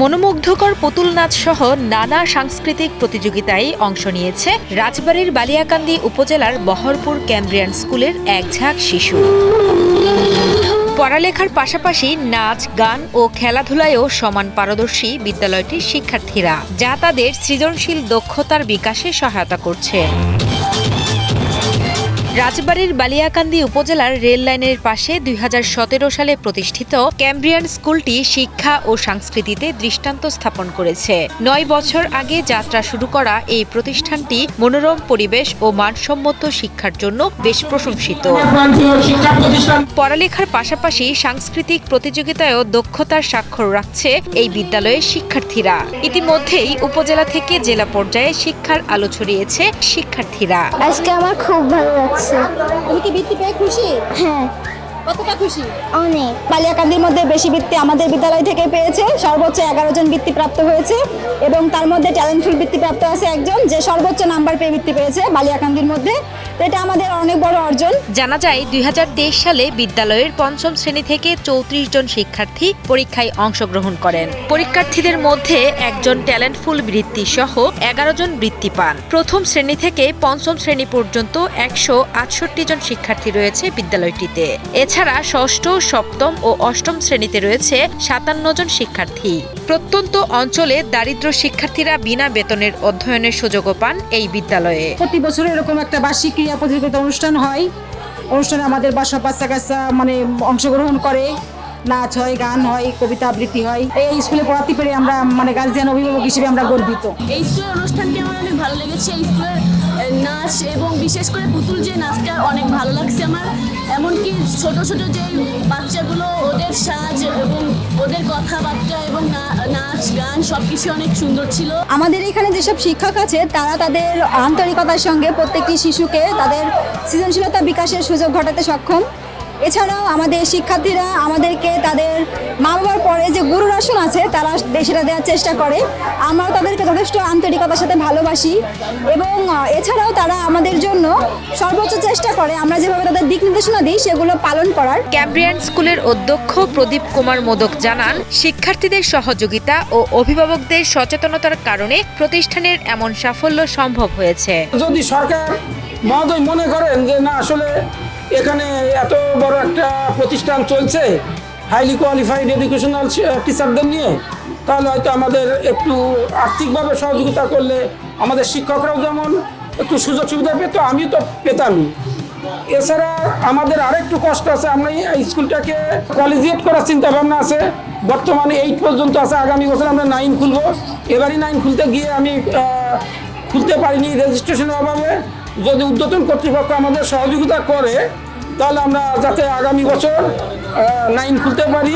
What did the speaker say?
মনোমুগ্ধকর পুতুল নাচ সহ নানা সাংস্কৃতিক প্রতিযোগিতায় অংশ নিয়েছে রাজবাড়ীর বালিয়াকান্দি উপজেলার বহরপুর ক্যাম্ব্রিয়ান স্কুলের এক ঝাঁক শিশু। পড়ালেখার পাশাপাশি নাচ, গান ও খেলাধুলায়ও সমান পারদর্শী বিদ্যালয়টির শিক্ষার্থীরা, যা তাদের সৃজনশীল দক্ষতার বিকাশে সহায়তা করছে। রাজবাড়ীর বালিয়াকান্দি উপজেলার রেল লাইনের পাশে দুই হাজার সতেরো সালে প্রতিষ্ঠিত ক্যাম্ব্রিয়ান স্কুলটি শিক্ষা ও সংস্কৃতিতে দৃষ্টান্ত স্থাপন করেছে। নয় বছর আগে যাত্রা শুরু করা এই প্রতিষ্ঠানটি মনোরম পরিবেশ ও মানসম্মত শিক্ষার জন্য বেশ প্রশংসিত। পড়ালেখার পাশাপাশি সাংস্কৃতিক প্রতিযোগিতায়ও দক্ষতার স্বাক্ষর রাখছে এই বিদ্যালয়ের শিক্ষার্থীরা। ইতিমধ্যেই উপজেলা থেকে জেলা পর্যায়ে শিক্ষার আলো ছড়িয়েছে শিক্ষার্থীরা। আজকে আমার খুব ভালো লাগছে। তুমি কি বৃত্তি পেয়ে খুশি হ্যাঁ কতটা খুশি? অনেক। বালিয়াকান্দির মধ্যে বেশি বৃত্তি আমাদের বিদ্যালয় থেকে পেয়েছে। সর্বোচ্চ এগারো জন বৃত্তি প্রাপ্ত হয়েছে এবং তার মধ্যে ট্যালেন্টফুল বৃত্তি প্রাপ্ত আছে একজন যে সর্বোচ্চ নাম্বার পেয়ে বৃত্তি পেয়েছে বালিয়াকান্দির মধ্যে। এটা আমাদের অনেক বড় অর্জন। জানা যায় দুই হাজার তেইশ সালে বিদ্যালয়ের পঞ্চম শ্রেণি থেকে চৌত্রিশ জন শিক্ষার্থী পরীক্ষায় অংশগ্রহণ করেন। পরীক্ষার্থীদের মধ্যে একজন ট্যালেন্টফুল বৃত্তি সহ এগারো জন বৃত্তি পান। প্রথম শ্রেণি থেকে পঞ্চম শ্রেণি পর্যন্ত একশো আটষট্টি জন শিক্ষার্থী রয়েছে বিদ্যালয়টিতে। এছাড়া ষষ্ঠ সপ্তম ও অষ্টম শ্রেণীতে রয়েছে সাতান্ন জন শিক্ষার্থী। প্রত্যন্ত অঞ্চলে দারিদ্র শিক্ষার্থীরা বিনা বেতনের অধ্যয়নের সুযোগও পান এই বিদ্যালয়ে। প্রতি বছর এরকম একটা বার্ষিক ক্রিয়া প্রতিযোগিতা অনুষ্ঠান হয়। অনুষ্ঠানে আমাদের বাসা বাচ্চা কাচ্চা মানে অংশগ্রহণ করে। নাচ হয় গান হয় কবিতা আবৃত্তি হয়। এই স্কুলে পড়াতে পেরে আমরা মানে গার্জিয়ান অভিভাবক হিসেবে আমরা গর্বিত। এই স্কুলের অনুষ্ঠানটি আমার অনেক ভালো লেগেছে। এই স্কুলের নাচ এবং বিশেষ করে পুতুল যে নাচটা অনেক ভালো লাগছে আমার। এমনকি ছোট ছোট যে বাচ্চাগুলো, ওদের সাজ এবং ওদের কথাবার্তা এবং নাচ, গান সব কিছু অনেক সুন্দর ছিল। আমাদের এখানে যেসব শিক্ষক আছে, তারা তাদের আন্তরিকতার সঙ্গে প্রত্যেকটি শিশুকে তাদের সৃজনশীলতা বিকাশের সুযোগ ঘটাতে সক্ষম। এছাড়াও আমাদের শিক্ষার্থীরা আমাদেরকে তাদের আসন আছে তারা সেটা দেওয়ার চেষ্টা করে। আমরা তাদেরকে যথেষ্ট আন্তরিকতার সাথে ভালোবাসি এবং এছাড়াও তারা আমাদের জন্য সর্বোচ্চ চেষ্টা করে। আমরা যেভাবে তাদের দিক নির্দেশনা দিই সেগুলো পালন করার। ক্যাম্ব্রিয়ান স্কুলের অধ্যক্ষ প্রদীপ কুমার মোদক জানান শিক্ষার্থীদের সহযোগিতা ও অভিভাবকদের সচেতনতার কারণে প্রতিষ্ঠানের এমন সাফল্য সম্ভব হয়েছে। যদি সরকার মহোদয় মনে করেন যে না আসলে এখানে এত বড় একটা প্রতিষ্ঠান চলছে হাইলি কোয়ালিফাইড এডুকেশনাল টিচারদের নিয়ে, তাহলে হয়তো আমাদের একটু আর্থিকভাবে সহযোগিতা করলে আমাদের শিক্ষকরাও যেমন একটু সুযোগ সুবিধা পেত আমি তো পেতামই এছাড়া আমাদের আরেকটু কষ্ট আছে, আমরা এই স্কুলটাকে কলেজিয়েট করার চিন্তা ভাবনা আছে। বর্তমানে এইট পর্যন্ত আছে, আগামী বছর আমরা নাইন খুলবো। এবারই নাইন খুলতে গিয়ে আমি খুলতে পারিনি রেজিস্ট্রেশনের অভাবে। যদি উদ্যতন কর্তৃপক্ষ আমাদের সহযোগিতা করে তাহলে আমরা যাতে আগামী বছর নাইন খুলতে পারি।